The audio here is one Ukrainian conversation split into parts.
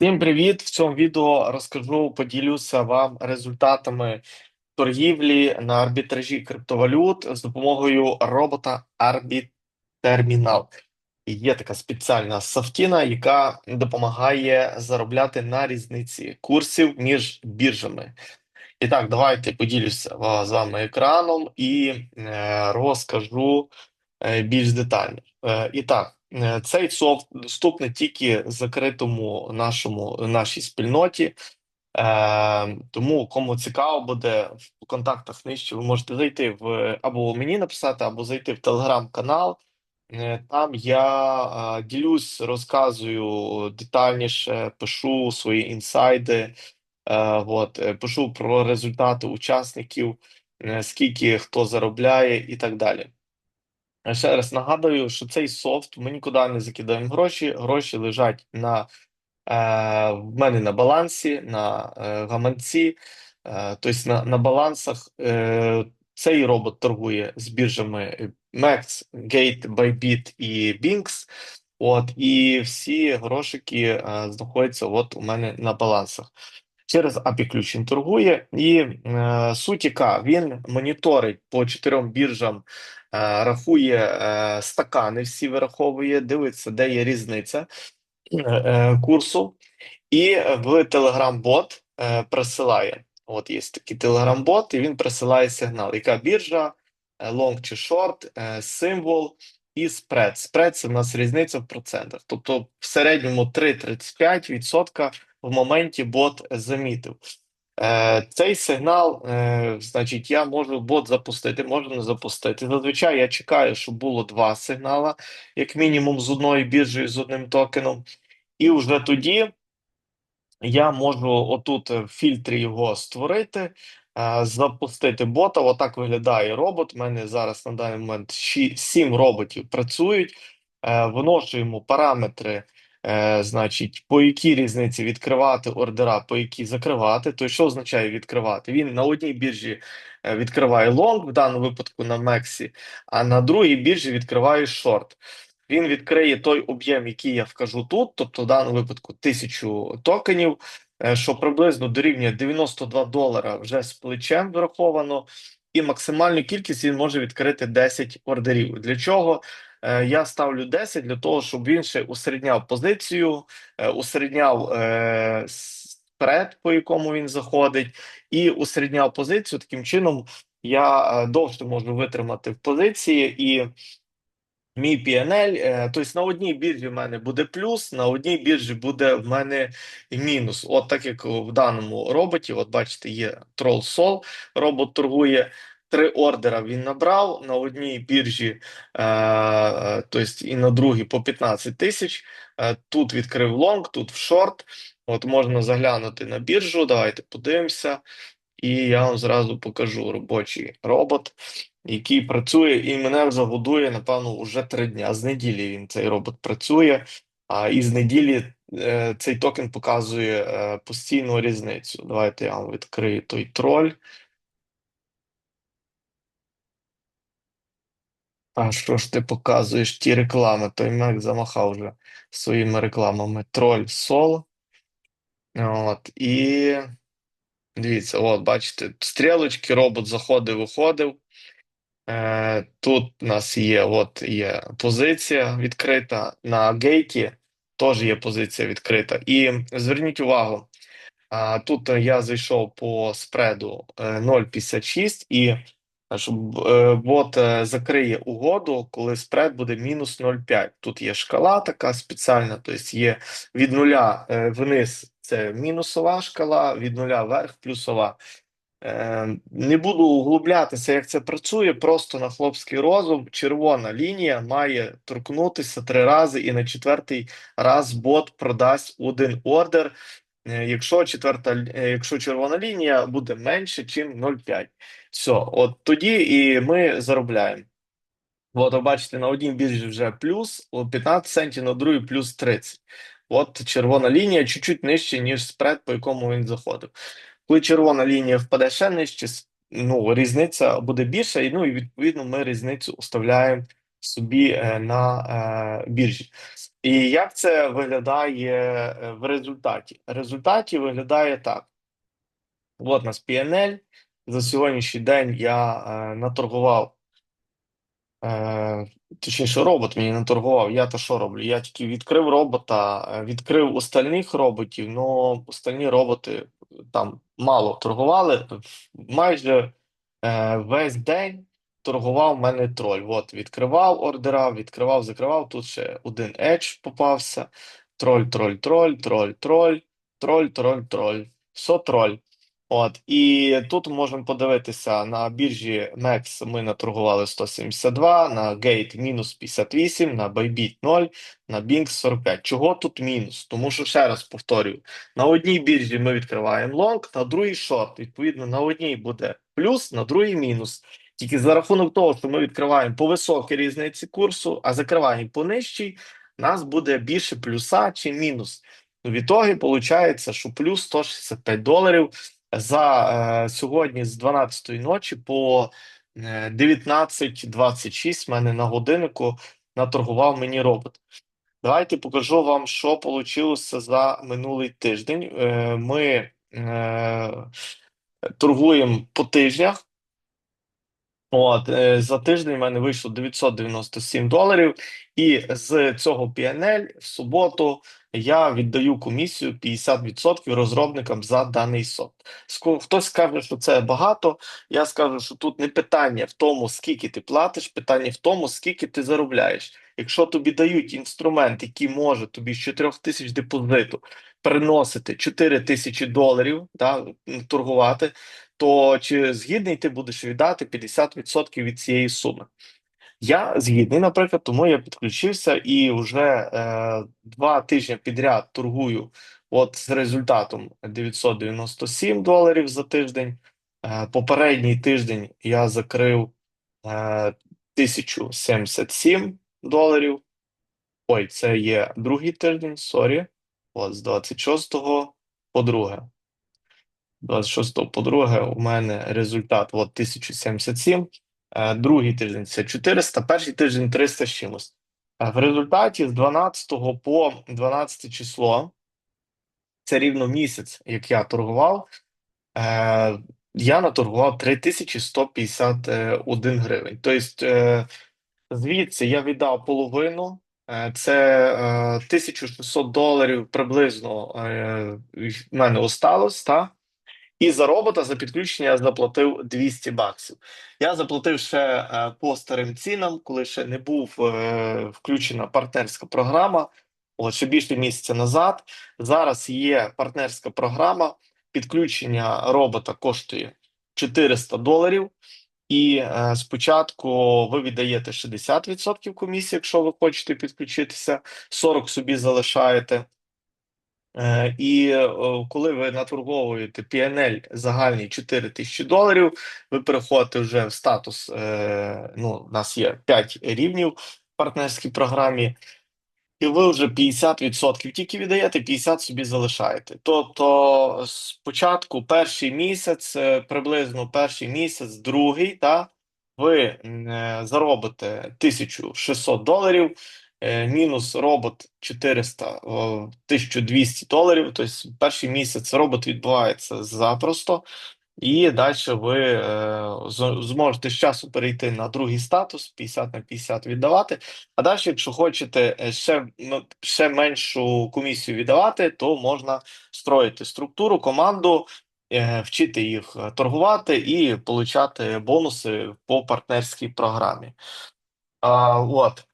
Всім привіт! В цьому відео розкажу, поділюся вам результатами торгівлі на арбітражі криптовалют з допомогою робота Арбітермінал. Є така спеціальна софтіна, яка допомагає заробляти на різниці курсів між біржами. І так, давайте поділюся з вами екраном і е, розкажу е, більш детально. Е, І так, цей софт доступний тільки закритому нашому нашій спільноті. Е, Тому кому цікаво буде в контактах нижче, ви можете зайти в або мені написати, або зайти в телеграм-канал. Е, Там я е, ділюсь, розказую детальніше, пишу свої інсайди. Е, От, е, пишу про результати учасників, е, скільки хто заробляє і так далі. Е, Ще раз нагадую, що цей софт ми нікуди не закидаємо гроші. Гроші лежать на е, в мене на балансі, на е, гаманці, е, тобто на, на балансах. Е, цей робот торгує з біржами MEX, Gate, Bybit і Binx. От, і всі грошики е, знаходяться от у мене на балансах через API ключ він торгує, і е, суть яка він моніторить по чотирьом біржам, е, рахує е, стакани, всі вираховує, дивиться, де є різниця е, курсу, і в Telegram-бот присилає. От є такий Telegram-бот, і він присилає сигнал, яка біржа, long чи е, символ і спред. Спред це в нас різниця в процентах. Тобто в середньому 3,35% в моменті бот замітив. Е, Цей сигнал, е, значить, я можу бот запустити, можу не запустити. Зазвичай я чекаю, щоб було два сигнала, як мінімум, з одної біржі, з одним токеном. І вже тоді я можу отут в фільтрі його створити, е, запустити бота. Отак виглядає робот. У мене зараз на даний момент 7 роботів працюють. Виношу йому параметри. Е, Значить, по якій різниці відкривати ордера, по якій закривати. То що означає відкривати? Він на одній біржі е, відкриває лонг, в даному випадку на Мексі, а на другій біржі відкриває шорт. Він відкриє той об'єм, який я вкажу тут, тобто в даному випадку 1000 токенів, е, що приблизно дорівнює 92 долара вже з плечем враховано, і максимальну кількість він може відкрити 10 ордерів. Для чого? Е, я ставлю 10 для того, щоб він ще усередняв позицію, е, усередняв е, спред, по якому він заходить, і усередняв позицію. Таким чином я довше можу витримати в позиції і. Мій PNL, тобто на одній біржі в мене буде плюс, на одній біржі буде в мене мінус. От так як в даному роботі, от бачите, є Troll Sol, робот торгує Три ордера він набрав на одній біржі, е, тобто і на другій по 15 тисяч. Е, тут відкрив лонг, тут в шорт. От можна заглянути на біржу. Давайте подивимося. І я вам зразу покажу робочий робот, який працює, і мене вже годує, напевно, вже три дні. З неділі він цей робот працює, а і з неділі е, цей токен показує е, постійну різницю. Давайте я вам відкрию той троль. А що ж ти показуєш ті реклами? Той Мек замахав вже своїми рекламами. Троль сол. От, і дивіться, от, бачите, стрілочки, робот заходив, виходив. Е, Тут у нас є от є позиція відкрита. На гейті теж є позиція відкрита. І зверніть увагу, тут я зайшов по спреду 0,56 е, і щоб е, бот е, закриє угоду, коли спред буде мінус 0,5. Тут є шкала така спеціальна, тобто є від нуля е, вниз це мінусова шкала, від нуля вверх плюсова. Не буду углублятися, як це працює. Просто на хлопський розум. Червона лінія має торкнутися три рази, і на четвертий раз бот продасть один ордер. Е, якщо четверта, е, якщо червона лінія буде менше, ніж 0,5. Все, от тоді і ми заробляємо. От, ви бачите, на одній біржі вже плюс 15 центів, на другій плюс 30. От червона лінія чуть-чуть нижче, ніж спред, по якому він заходив. Коли червона лінія впаде ще нижче, ну, різниця буде більша, і ну, і відповідно ми різницю оставляємо собі е, на е, біржі. І як це виглядає е, в результаті? В результаті виглядає так. От нас PNL. За сьогоднішній день я е, наторгував, е, точніше, робот мені наторгував. Я то що роблю? Я тільки відкрив робота, е, відкрив остальних роботів, але остальні роботи там мало торгували. Майже е, весь день торгував в мене троль. От, відкривав ордера, відкривав, закривав. Тут ще один Edge попався. Троль, троль, троль, троль, троль, троль, троль, троль. Все троль. От, і тут можемо подивитися на біржі MEX ми наторгували 172, на Gate мінус 58, на Bybit 0, на Binx 45. Чого тут мінус? Тому що, ще раз повторюю, на одній біржі ми відкриваємо лонг, на другій шорт. Відповідно, на одній буде плюс, на другій мінус. Тільки за рахунок того, що ми відкриваємо по високій різниці курсу, а закриваємо по нижчій, у нас буде більше плюса чи мінус. Ну, в ітогі виходить, що плюс 165 доларів за е, сьогодні з 12-ї ночі по е, 19.26 в мене на годиннику наторгував мені робот. Давайте покажу вам, що вийшло за минулий тиждень. Е, ми е, торгуємо по тижнях. От, е, за тиждень в мене вийшло 997 доларів, і з цього PNL в суботу я віддаю комісію 50% розробникам за даний. Ско- Хтось скаже, що це багато. Я скажу, що тут не питання в тому, скільки ти платиш, питання в тому, скільки ти заробляєш. Якщо тобі дають інструмент, який може тобі з 4 тисяч депозиту приносити 4 тисячі доларів, да, торгувати то чи згідний ти будеш віддати 50% від цієї суми? Я згідний, наприклад, тому я підключився і вже е, два тижні підряд торгую от з результатом 997 доларів за тиждень. Е, попередній тиждень я закрив е, 1077 доларів. Ой, це є другий тиждень, сорі. От з 26 по 2. 26 по друге, у мене результат от 1077, е, другий тиждень це 400, перший тиждень 300 з чимось. Е, В результаті з 12 по 12 число, це рівно місяць, як я торгував, е, я наторгував 3151 гривень. Тобто, звідси я віддав половину, це е, 1600 доларів приблизно в мене осталось, так? І за робота за підключення я заплатив 200 баксів. Я заплатив ще е, по старим цінам, коли ще не був е, включена партнерська програма. От ще більше місяця назад. Зараз є партнерська програма. Підключення робота коштує 400 доларів. І е, спочатку ви віддаєте 60% комісії, якщо ви хочете підключитися, 40 собі залишаєте. Е, І коли ви наторговуєте PNL загальний 4 тисячі доларів, ви переходите вже в статус. е, Ну, у нас є 5 рівнів в партнерській програмі, і ви вже 50% тільки віддаєте, 50 собі залишаєте. Тобто, спочатку перший місяць, е, приблизно перший місяць, другий, та ви заробите 1600 доларів. Е, Мінус робот 400, о, 1200 доларів. Тобто перший місяць робот відбувається запросто, і далі ви е, зможете з часу перейти на другий статус 50 на 50 віддавати. А далі, якщо хочете е, ще, ну, ще меншу комісію віддавати, то можна строїти структуру, команду, вчити їх торгувати і получати бонуси по партнерській програмі. А, от.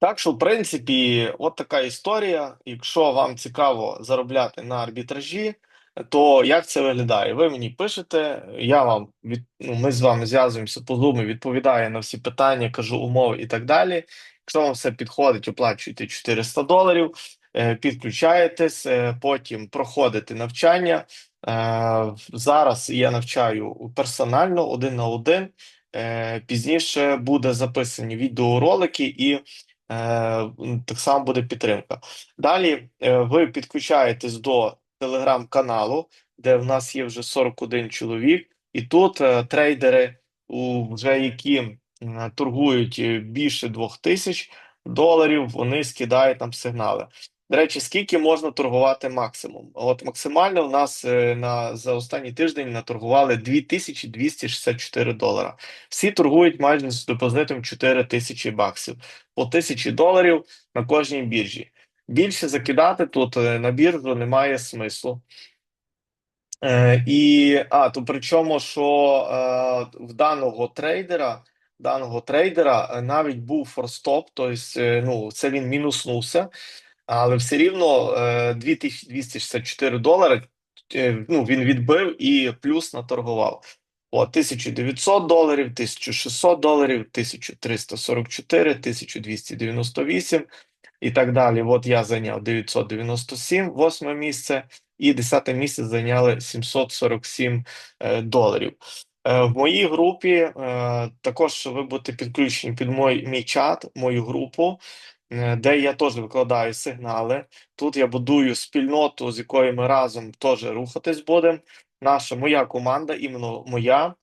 Так що, в принципі, от така історія. Якщо вам цікаво заробляти на арбітражі, то як це виглядає? Ви мені пишете, я вам від... ну, ми з вами зв'язуємося по Zoom, відповідаю на всі питання, кажу умови і так далі. Якщо вам все підходить, оплачуєте 400 доларів, е, підключаєтесь, е, потім проходите навчання. Е, Зараз я навчаю персонально один на один. Пізніше буде записані відеоролики і так само буде підтримка. Далі е, ви підключаєтесь до телеграм-каналу, де в нас є вже 41 чоловік, і тут е, трейдери, вже які торгують е, більше двох тисяч, доларів, вони скидають там сигнали. До речі, скільки можна торгувати максимум? От максимально у нас е, на за останній тиждень наторгували 2264 долара. Всі торгують майже з депозитом 4 тисячі баксів по тисячі доларів на кожній біржі. Більше закидати тут е, на біржу немає смислу. Е, і а, то причому, що е, в даного трейдера, даного трейдера е, навіть був форстоп, тобто, ну, це він мінуснувся, але все рівно е, 2264 долари е, ну, він відбив і плюс наторгував. От 1900 доларів, 1600 доларів, 1344, 1298 і так далі. От я зайняв 997, восьме місце, і десяте місце зайняли 747 е, доларів. Е, в моїй групі е, також ви будете підключені під мой, мій чат, мою групу, е, де я теж викладаю сигнали. Тут я будую спільноту, з якою ми разом теж рухатись будемо. Наша моя команда, іменно моя.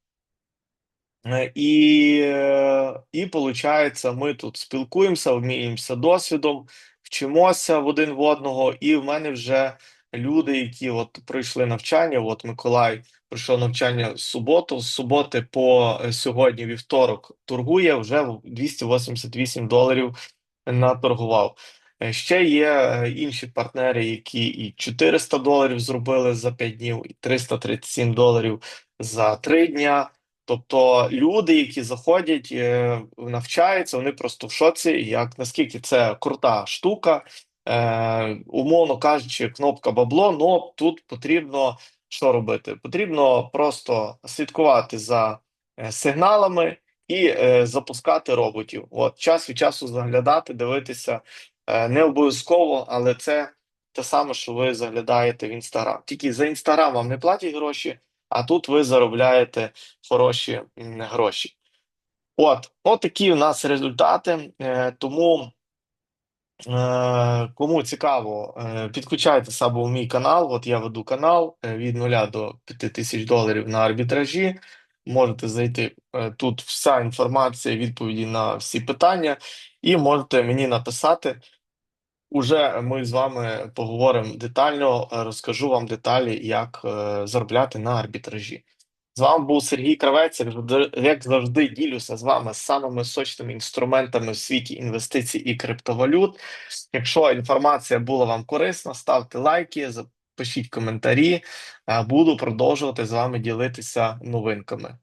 Е, І, е, і виходить, ми тут спілкуємося, обмінюємося досвідом, вчимося в один в одного, і в мене вже люди, які от пройшли навчання. От Миколай пройшов навчання в суботу. З суботи по е, сьогодні, вівторок, торгує вже в 288 доларів наторгував. Е, Ще є е, інші партнери, які і 400 доларів зробили за 5 днів, і 337 доларів за 3 дня. Тобто люди, які заходять, е, навчаються, вони просто в шоці, як наскільки це крута штука, е, умовно кажучи, кнопка бабло, но тут потрібно що робити? Потрібно просто слідкувати за сигналами і е, запускати роботів. От час від часу заглядати, дивитися е, не обов'язково, але це те саме, що ви заглядаєте в інстаграм. Тільки за інстаграм вам не платять гроші, а тут ви заробляєте хороші гроші. От, от такі у нас результати. Е, тому, е, кому цікаво, е, підключайтеся або в мій канал. От я веду канал е, від 0 до 5 тисяч доларів на арбітражі. Можете зайти е, тут вся інформація, відповіді на всі питання, і можете мені написати. Уже ми з вами поговоримо детально, е, розкажу вам деталі, як е, заробляти на арбітражі. З вами був Сергій Кравець. Як завжди- ділюся з вами самими сочними інструментами в світі інвестицій і криптовалют. Якщо інформація була вам корисна, ставте лайки, запишіть коментарі. Буду продовжувати з вами ділитися новинками.